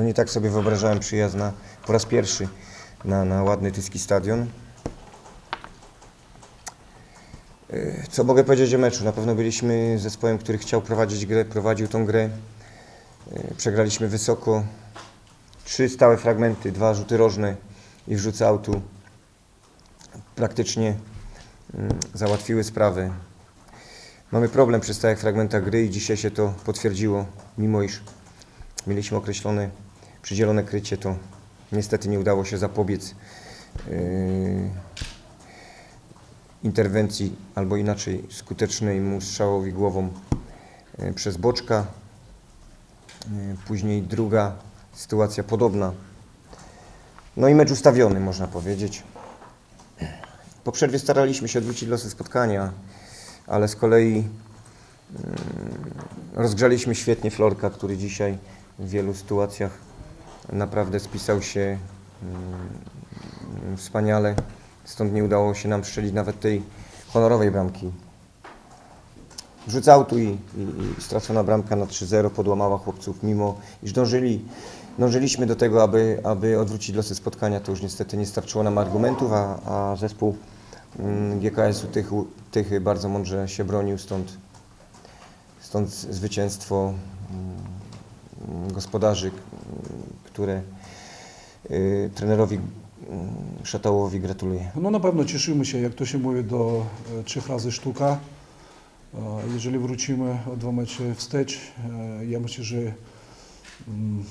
No nie tak sobie wyobrażałem przyjazd na, po raz pierwszy na, na ładny tyski stadion. E, Co mogę powiedzieć o meczu? Na pewno byliśmy zespołem, który chciał prowadzić grę, prowadził tą grę. E, Przegraliśmy wysoko. Trzy stałe fragmenty, dwa rzuty rożne i wrzucę autu praktycznie mm, załatwiły sprawę. Mamy problem przy stałych fragmentach gry i dzisiaj się to potwierdziło, mimo iż mieliśmy określone, przydzielone krycie, to niestety nie udało się zapobiec yy, interwencji, albo inaczej skutecznemu strzałowi głową yy, przez Boczka. Yy, Później druga sytuacja podobna. No i mecz ustawiony, można powiedzieć. Po przerwie staraliśmy się odwrócić losy spotkania, ale z kolei mm, rozgrzaliśmy świetnie Florka, który dzisiaj w wielu sytuacjach naprawdę spisał się mm, wspaniale. Stąd nie udało się nam strzelić nawet tej honorowej bramki. Rzucał tu i, i, i stracona bramka na 3-0 podłamała chłopców, mimo iż dążyli, dążyliśmy do tego, aby, aby odwrócić losy spotkania, to już niestety nie starczyło nam argumentów, a, a zespół mm, GKS-u Tychy, Tychy bardzo mądrze się bronił, stąd, stąd zwycięstwo gospodarzy, które y, trenerowi mm, Szatałowi gratuluję. No na pewno cieszymy się, jak to się mówi, do e, trzech razy sztuka. E, Jeżeli wrócimy o dwa mecze wstecz, e, ja myślę, że mm,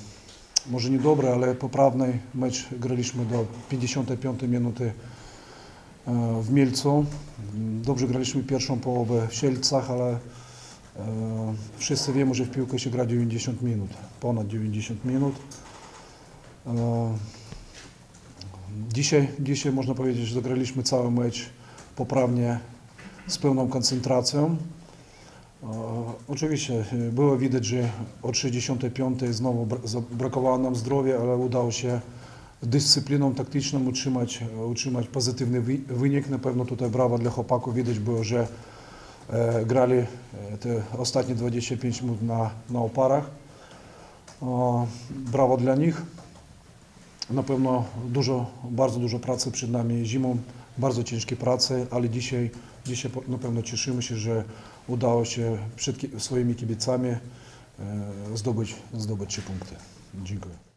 może nie dobry, ale poprawny mecz graliśmy do 55 minuty w Mielcu. Mm, Dobrze graliśmy pierwszą połowę w Sielcach, ale wszyscy wiemy, że w piłkę się gra 90 minut, ponad 90 minut. E, Dzisiaj, dzisiaj można powiedzieć, że zagraliśmy cały mecz poprawnie, z pełną koncentracją. E, Oczywiście e, było widać, że od 65 znowu brakowało nam zdrowia, ale udało się dyscypliną taktyczną utrzymać, e, utrzymać pozytywny wy- wynik. Na pewno tutaj brawa dla chłopaków. Widać było, że e, grali e, te ostatnie 25 minut na, na oparach. E, Brawo dla nich. Na pewno dużo, bardzo dużo pracy przed nami zimą, bardzo ciężkie prace, ale dzisiaj, dzisiaj na pewno cieszymy się, że udało się przed swoimi kibicami e, zdobyć, zdobyć trzy punkty. Dziękuję.